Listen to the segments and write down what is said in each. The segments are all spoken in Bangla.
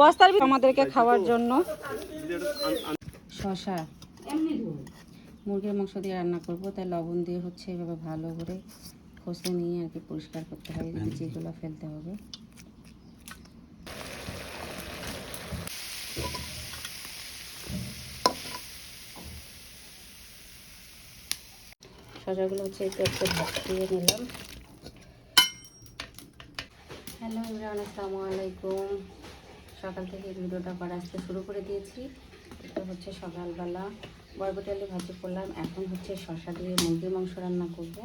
বস্তার আমাদেরকে খাওয়ার জন্য। শশা মুরগির মাংস দিয়ে রান্না করব, তাই লবণ দিয়ে হচ্ছে এভাবে ভালো করে খসে নিয়ে আর কি পরিষ্কার করতে হবে যেগুলো ফেলতে হবে। শশাগুলো হচ্ছে একটু একটু দিয়ে নিলাম। হ্যালো ইমরান আসসালামু আলাইকুম। সকাল থেকে ভিডিওটা করা আসতে শুরু করে দিয়েছি। এটা হচ্ছে সকালবেলা। বরবটি আলু ভাজি করলাম। এখন হচ্ছে শশা দিয়ে মুরগির মাংস রান্না করব।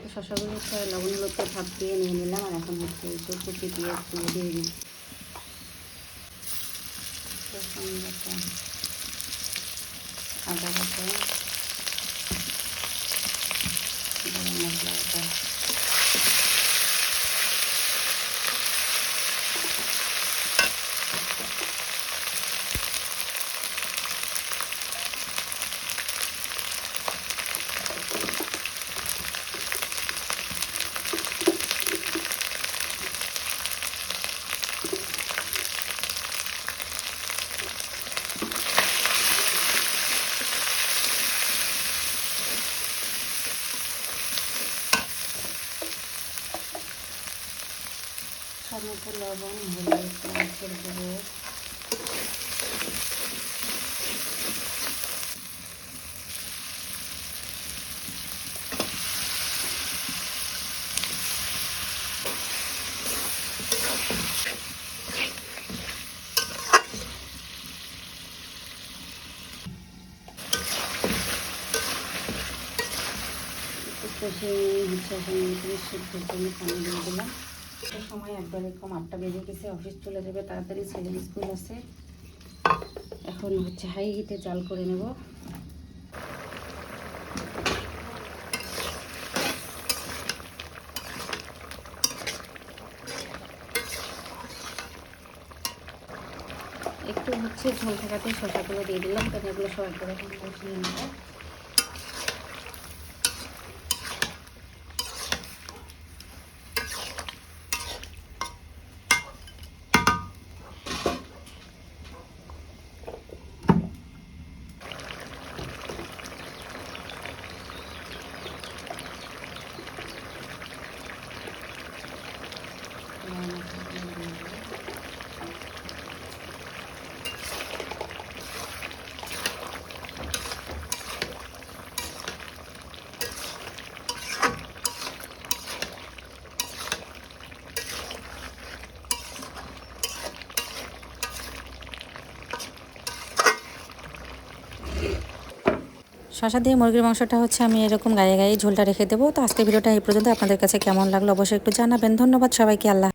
তো শশাগুলো হচ্ছে লবণ হলুদকে ভাপ দিয়ে নিয়ে নিলাম আর এখন হচ্ছে একটু কুচি দিয়ে একটু দিয়ে দিই। আদা বাটা, গরম মশলা বাটা টমেটো লবণ হলুদ মাছের গুঁড়ো। কষে তিরিশ পানি দিয়ে দিলাম। সময় একবার এরকম আটটা বেজে গেছে অফিস চলে যাবে, তাড়াতাড়ি ছেলের স্কুল আছে। এখন হচ্ছে হাই হিটে জাল করে নেব। একটু হচ্ছে ঝোল থাকাতে শসাগুলো দিয়ে দিলাম, কারণ এগুলো সব একবার এখন বসিয়ে নেব। শশা দিয়ে মুরগির মাংসটা হচ্ছে আমি এরকম গায়ে গায়ে ঝোলটা রেখে দেবো। তো আজকে ভিডিওটা এই পর্যন্ত। আপনাদের কাছে কেমন লাগল অবশ্যই একটু জানাবেন। ধন্যবাদ সবাইকে। আল্লাহ